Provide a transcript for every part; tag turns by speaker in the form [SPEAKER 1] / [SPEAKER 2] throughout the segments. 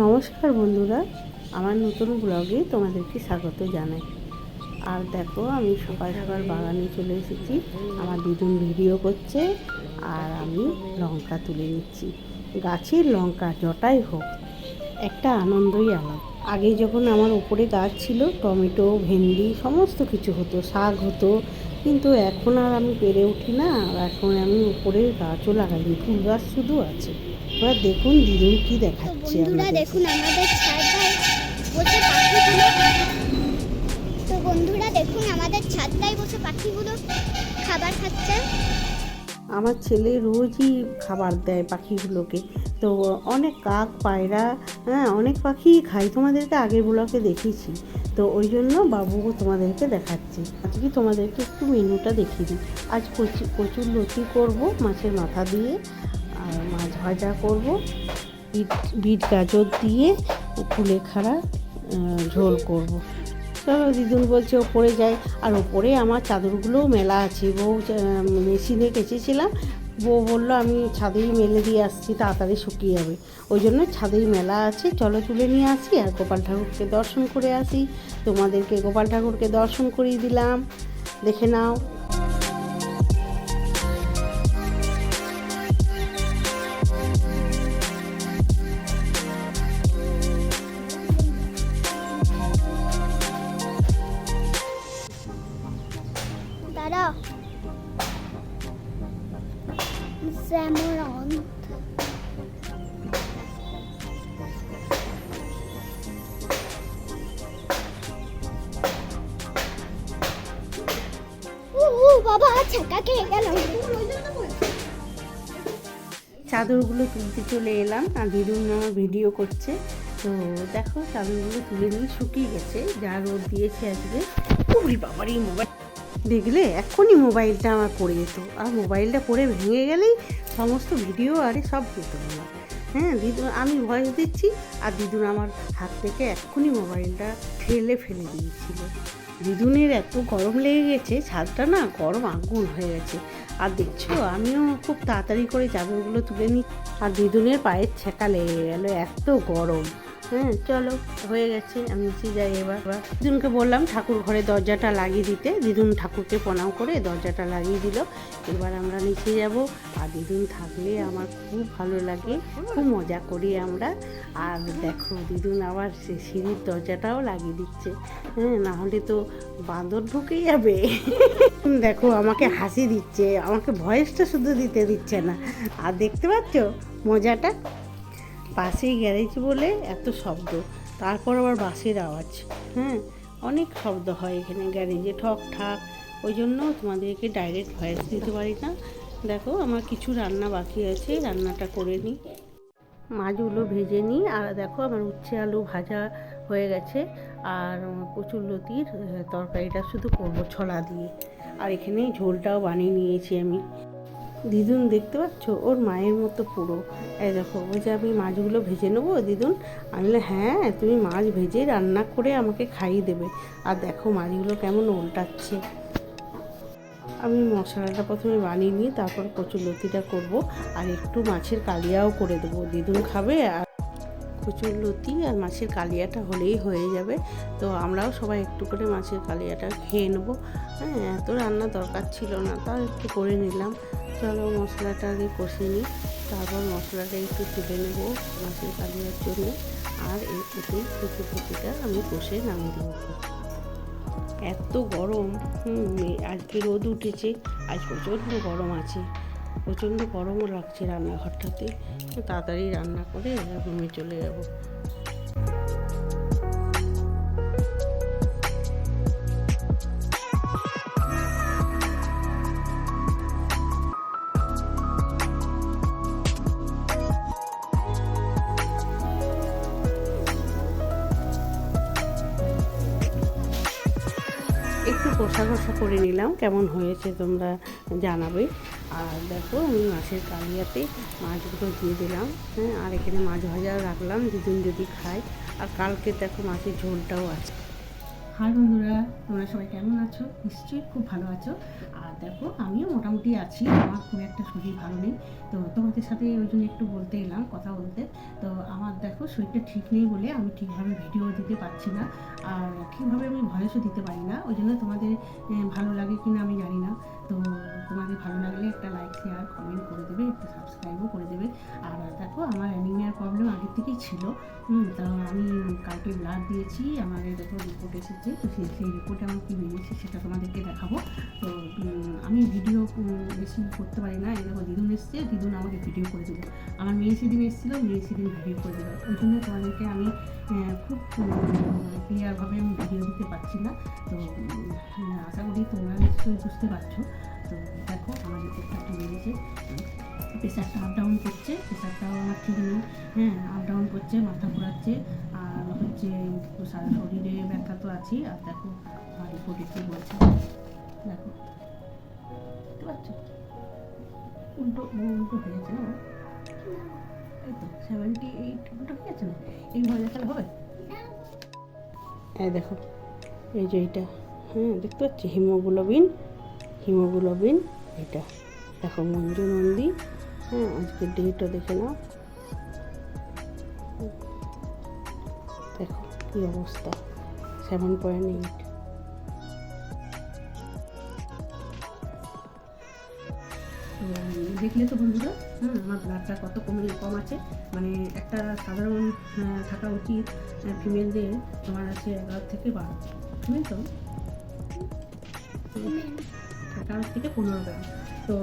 [SPEAKER 1] নমস্কার বন্ধুরা, আমার নতুন ব্লগে তোমাদেরকে স্বাগত জানাই। আর দেখো, আমি সকাল সকাল বাগানে চলে এসেছি, আমার দিদুন ভিডিও করছে, আর আমি লঙ্কা তুলে নিচ্ছি। গাছের লঙ্কা যটাই হোক, একটা আনন্দই আলাদা। আগে যখন আমার উপরে গাছ ছিল, টমেটো, ভেন্ডি, সমস্ত কিছু হতো, শাক হতো, কিন্তু এখন আর আমি পেরে উঠি না, আর এখন আমি উপরে গাছও লাগাইনি ফুল গাছ শুধু আছে। এবার দেখুন দিদুন কি দেখাচ্ছে
[SPEAKER 2] বন্ধুরা দেখুন আমাদের বসে পাখিগুলো তো বন্ধুরা দেখুন আমাদের ছাদটায় বসে পাখিগুলো খাবার খাচ্ছে।
[SPEAKER 1] আমার ছেলে রোজই খাবার দেয় পাখিগুলোকে। তো অনেক কাক পায়রা হ্যাঁ অনেক পাখি খাই তোমাদেরকে আগের ব্লকে দেখিয়েছি তো ওই জন্য বাবু তোমাদেরকে দেখাচ্ছি। আজকে তোমাদেরকে একটু মেনুটা দেখিয়ে দিই। আজ কচি কচুর লতি করব মাছের মাথা দিয়ে। আর মাছ ভাজা করব। বিট বিট গাজর দিয়ে কুলেখাড়া ঝোল করব। চলো দিদুন বলছে, ওপরে যাই। আর ওপরে আমার চাদরগুলোও মেলা আছে। বউ মেশিনে কেচেছিলাম। বউ বলল, আমি ছাদেই মেলে দিয়ে আসছি, তাড়াতাড়ি শুকিয়ে যাবে। ওই জন্য ছাদেই মেলা আছে। চলো তুলে নিয়ে আসি আর গোপাল ঠাকুরকে দর্শন করে আসি। তোমাদেরকে গোপাল ঠাকুরকে দর্শন করিয়ে দিলাম। দেখে নাও। চাদরগুলো তুলতে চলে এলাম, আর দিদুন আমার ভিডিও করছে। তো দেখো, চাদরগুলো তুলে নিয়ে শুকিয়ে গেছে, যা রোদ দিয়েছে আজকে। উরি বাবারই মোবাইল দেখলে এক্ষুনি মোবাইলটা আমার পড়ে যেত। আর মোবাইলটা পড়ে ভেঙে গেলেই সমস্ত ভিডিও আরে সব যেত আমার। হ্যাঁ দিদুন, আমি ভয়েস দিচ্ছি, আর দিদুন আমার হাত থেকে এক্ষুনি মোবাইলটা ঠেলে ফেলে দিয়েছিল। দিদুনের এত গরম লেগে গেছে, ছাদটা না গরম আগুন হয়ে গেছে। আর দেখছ, আমিও খুব তাড়াতাড়ি করে চাদরগুলো তুলে নিই আর দিদুনের পায়ের ছেঁকা লেগে গেল, এত গরম। হ্যাঁ চলো, হয়ে গেছে, আমি নিচে যাই এবার। দিদুনকে বললাম, ঠাকুর ঘরে দরজাটা লাগিয়ে দিতে। দিদুন ঠাকুরকে প্রণাম করে দরজাটা লাগিয়ে দিল। এবার আমরা নিচে যাব। আর দিদুন থাকলে আমার খুব ভালো লাগে। খুব মজা করি আমরা। আর দেখো, দিদুন আবার সে সিঁড়ির দরজাটাও লাগিয়ে দিচ্ছে। হ্যাঁ না হলে তো বাঁদর ঢুকে যাবে। দেখো, আমাকে হাসি দিচ্ছে। আমাকে ভয়েসটা শুধু দিতে দিচ্ছে না। আর দেখতে পাচ্ছ, মজাটা পাশেই গ্যারেজ বলে এত শব্দ। তারপর আবার বাসের আওয়াজ। হ্যাঁ অনেক শব্দ হয় এখানে গ্যারেজে, ঠক ঠাক। ওই জন্য তোমাদেরকে ডাইরেক্ট ভয়েস দিতে পারি না। দেখো, আমার কিছু রান্না বাকি আছে, রান্নাটা করে নিই। মাছগুলো ভেজে নিই। আর দেখো, আমার উচ্ছে আলু ভাজা হয়ে গেছে। আর কচুর লতির তরকারিটা শুধু করব ছলা দিয়ে। আর এখানে ঝোলটাও বানিয়ে নিয়েছি আমি। দিদুন দেখতে পাচ্ছ? ওর মায়ের মতো পুরো। এই দেখো ওই যে আমি মাছগুলো ভেজে নেব দিদুন? আমি বললাম, হ্যাঁ তুমি মাছ ভেজে রান্না করে আমাকে খাইয়ে দেবে। আর দেখো মাছগুলো কেমন উল্টাচ্ছে। আমি মশলাটা প্রথমে বানিয়ে নিই তারপর কচুরলতিটা করব আর একটু মাছের কালিয়াও করে দেবো। দিদুন খাবে আর কচুর লতি আর মাছের কালিয়াটা হলেই হয়ে যাবে। তো আমরাও সবাই একটু করে মাছের কালিয়াটা খেয়ে নেব। হ্যাঁ এত রান্না দরকার ছিল না তাও একটু করে নিলাম। চলো মশলাটা আগে কষে নিই। তারপর মশলাটা একটু তুলে নেব মাছের কালিয়ার জন্য। আর এই এতেই কচুরলতিটা আমি কষে নামিয়ে দেবো। এত গরম আজকে রোদ উঠেছে, আজ প্রচণ্ড গরম আছে। প্রচণ্ড গরমও লাগছে রান্নাঘরটাতে। তাড়াতাড়ি রান্না করে রুমে চলে যাব। কষা কষা করে নিলাম কেমন হয়েছে তোমরা জানাবে। আর দেখো, আমি মাছের কালিয়াতে মাছগুলো দিয়ে দিলাম হ্যাঁ আর এখানে মাছ ভাজা রাখলাম দুদিন যদি খায়। আর কালকে দেখো মাছের ঝোলটাও আছে। হাই বন্ধুরা, তোমরা সবাই কেমন আছো? নিশ্চয়ই খুব ভালো আছো। আর দেখো, আমিও মোটামুটি আছি, আমার খুব একটা শরীর ভালো নেই। তো তোমাদের সাথে ওই জন্য একটু বলতে এলাম, কথা বলতে। তো আমার দেখো, শরীরটা ঠিক নেই বলে আমি ঠিকভাবে ভিডিও দিতে পারছি না, আর ঠিকভাবে আমি ভয়েসও দিতে পারি না। ওই জন্য তোমাদের ভালো লাগে কি না আমি জানি না। তো তোমাদের ভালো লাগলে একটা লাইক শেয়ার কমেন্ট করে দেবে, একটু সাবস্ক্রাইবও করে দেবে। আর দেখো, আমার অ্যানিমিয়ার প্রবলেম আগের থেকেই ছিল। তো আমি কালকে ব্লাড দিয়েছি আমার দেখো রিপোর্ট এসেছে তো সেই সেই রিপোর্টে আমার কী বেরিয়েছে সেটা তোমাদেরকে দেখাবো। তো আমি ভিডিও বেশি করতে পারি না। এই দেখো, দিদুন এসছে, দিদুন আমাকে ভিডিও করে দিল। আমার মেয়ে সেদিন এসেছিল, মেয়ে সেদিন ভিডিও করে দিল। ওই জন্য তোমাদেরকে আমি খুব ক্লিয়ারভাবে আমি ভিডিও দিতে পারছি না। তো আশা করি তোমরা নিশ্চয়ই বুঝতে পারছ। তো, দেখো, আমার রিপোর্টটা বেরিয়েছে। প্রেশারটা আপ ডাউন করছে প্রেশারটাও আমার ঠিক নেই। হ্যাঁ আপ ডাউন করছে, মাথা ঘোরাচ্ছে। হচ্ছে সারা শরীরে ব্যথা তো আছেই, আর দেখো, আমার রিপোর্টে কী বলছে। দেখো পারছ উল্টো উল্টো হয়ে না এই তো সেভেন্টি এইট উল্টো হয়ে গেছে না? এইভাবে দেখালে হবে? এই দেখো, এই যে এইটা হ্যাঁ দেখতে পাচ্ছি? হিমোগ্লোবিন হিমোগ্লোবিন এটা দেখো, মঞ্জু নন্দী হ্যাঁ আজকের ডেটটা দেখে নাও। দেখো কী অবস্থা সেভেন পয়েন্ট এইট দেখলে তো বন্ধুরা হ্যাঁ আমার ব্লাডটা কত কমে কম আছে। মানে একটা সাধারণ থাকা উচিত ফিমেলদের তোমার আছে এগারো থেকে বারো। ফিমেল তো? এগারো থেকে পনেরো গ্রাম। তো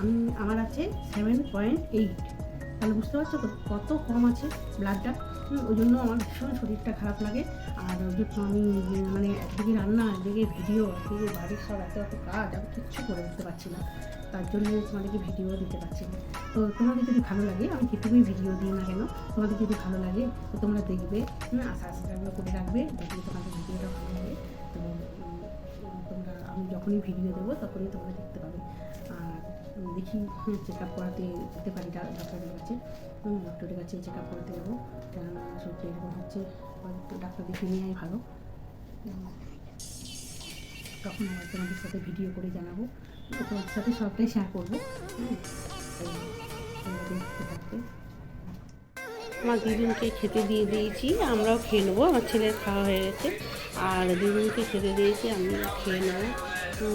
[SPEAKER 1] আমি, আমার আছে সেভেন পয়েন্ট এইট তাহলে বুঝতে পারছ কত কম আছে ব্লাডটা ওই জন্য আমার ভীষণ শরীরটা খারাপ লাগে। আর আমি মানে একদিকে রান্না একদিকে ভিডিও একদিকে বাড়ির সব এত এত কাজ, আমি কিচ্ছু করে উঠতে পারছি না। তার জন্য তোমাদেরকে ভিডিও দিতে পারছি না। তো তোমাদের যদি ভালো লাগে, আমি যেটুকুই ভিডিও দিই না কেন, তোমাদের যদি ভালো লাগে, তো তোমরা দেখবে আশা আশা করে রাখবে দেখলে তোমাদের ভিডিওটা ভালো লাগে। তো তোমরা, আমি যখনই ভিডিও দেবো, তখনই তোমরা দেখতে পাবে। আর দেখি চেক আপ করাতে যেতে পারি ডাক্তারের কাছে ডক্টরের কাছে চেক আপ করতে যাব। কেননা সত্যি এরকম হচ্ছে ডাক্তার দেখে নেওয়াই ভালো। তখন আবার তোমাদের সাথে ভিডিও করে জানাব। তোমাদের সাথে সবটাই শেয়ার করব। দেখতে থাকবে আমার দিদুনকে খেতে দিয়ে দিয়েছি আমরাও খেয়ে নেব আমার ছেলের খাওয়া হয়ে গেছে। আর দিদুনকে খেতে দিয়েছি আমিও খেয়ে নেব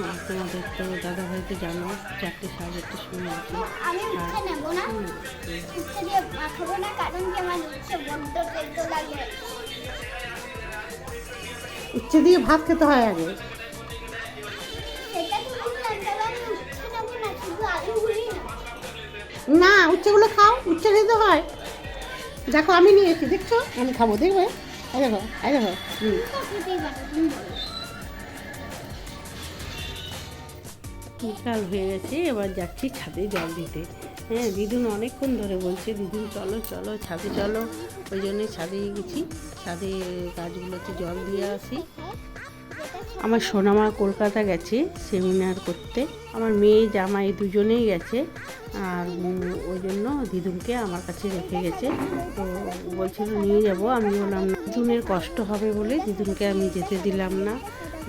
[SPEAKER 1] আর তোমাদের তো দাদা ভাইকে জানো চারটে সাড়ে চারটের সময় আছে।
[SPEAKER 2] আমি উচ্ছে নেব না? উচ্ছে দিয়ে মাখাবো না কারণ কি আমার উচ্ছে বড্ড তেতো লাগে।
[SPEAKER 1] উচ্ছে দিয়ে ভাত খেতে হয় আগে?
[SPEAKER 2] না
[SPEAKER 1] উচ্ছেগুলো খাও উচ্ছে খেতে হয়। দেখো, আমি নিয়েছি দেখছ? আমি খাব, দেখবে? এই দেখো এই দেখো বিকাল হয়ে গেছে? এবার যাচ্ছি ছাদে জল দিতে। হ্যাঁ দিদুন অনেকক্ষণ ধরে বলছে, দিদুন, চলো চলো, ছাদে চলো। ওই জন্যে ছাদে গেছি। ছাদে গাছগুলোতে জল দিয়ে আসি। আমার সোনামা কলকাতা গেছে সেমিনার করতে। আমার মেয়ে, জামাই দুজনেই গেছে। আর ওই জন্য দিদুনকে আমার কাছে রেখে গেছে। তো বলছিল, নিয়ে যাব। আমি বললাম, দিদুনের কষ্ট হবে বলে দিদুনকে আমি যেতে দিলাম না।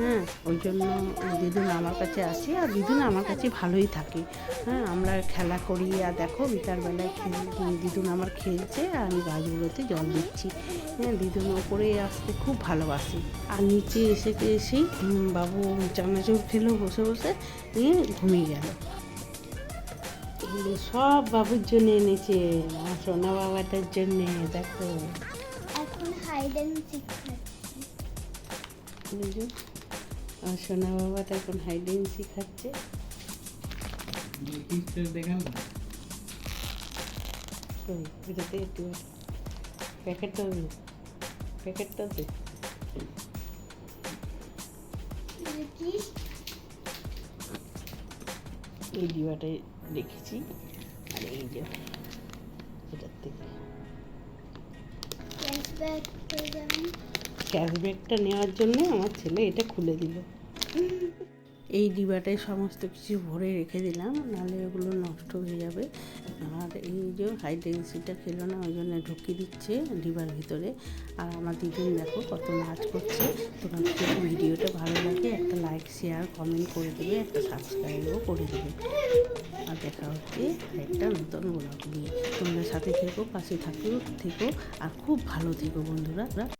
[SPEAKER 1] হ্যাঁ ওই জন্য দিদুন আমার কাছে আসে আর দিদুন আমার কাছে ভালোই থাকে। হ্যাঁ আমরা খেলা করি আর দেখো বিকালবেলায় খেল দিদুন আমার খেলছে আর আমি গাছগুলোতে জল দিচ্ছি। হ্যাঁ দিদুন ওপরে আসতে খুব ভালোবাসে। আর নিচে এসে এসেই বাবু চানাচুর খেলো বসে বসে নিয়ে ঘুমিয়ে গেল। এগুলো সব বাবুর জন্য এনেছে আমার সোনা বাবাটার জন্যে দেখো।
[SPEAKER 2] এখন হাইড সিক
[SPEAKER 1] আমার সোনা বাবাটা এখন হাইডেন শিখাচ্ছে ওই এটাতে একটু প্যাকেটটা দে প্যাকেটটা দে
[SPEAKER 2] কি
[SPEAKER 1] এই ডিবাটায় রেখেছি আর এই যে এটার থেকে। ক্যাশব্যাকটা নেওয়ার জন্য আমার ছেলে এটা খুলে দিল। এই ডিবাটায় সমস্ত কিছু ভরে রেখে দিলাম, নাহলে ওগুলো নষ্ট হয়ে যাবে। আর এই যে হাই ডেন্সিটা খেলো না, ওই জন্য ঢুকিয়ে দিচ্ছে ডিবার ভিতরে। আর আমার দিদিন দেখো কত নাচ করছে। তোমাদের যদি ভিডিওটা ভালো লাগে, একটা লাইক শেয়ার কমেন্ট করে দেবে, একটা সাবস্ক্রাইবও করে দেবে। আর দেখা হচ্ছে একটা নতুন ব্লগ নিয়ে। তোমরা সাথে থেকো, পাশে থাকো, থেকো, আর খুব ভালো থেকো বন্ধুরা।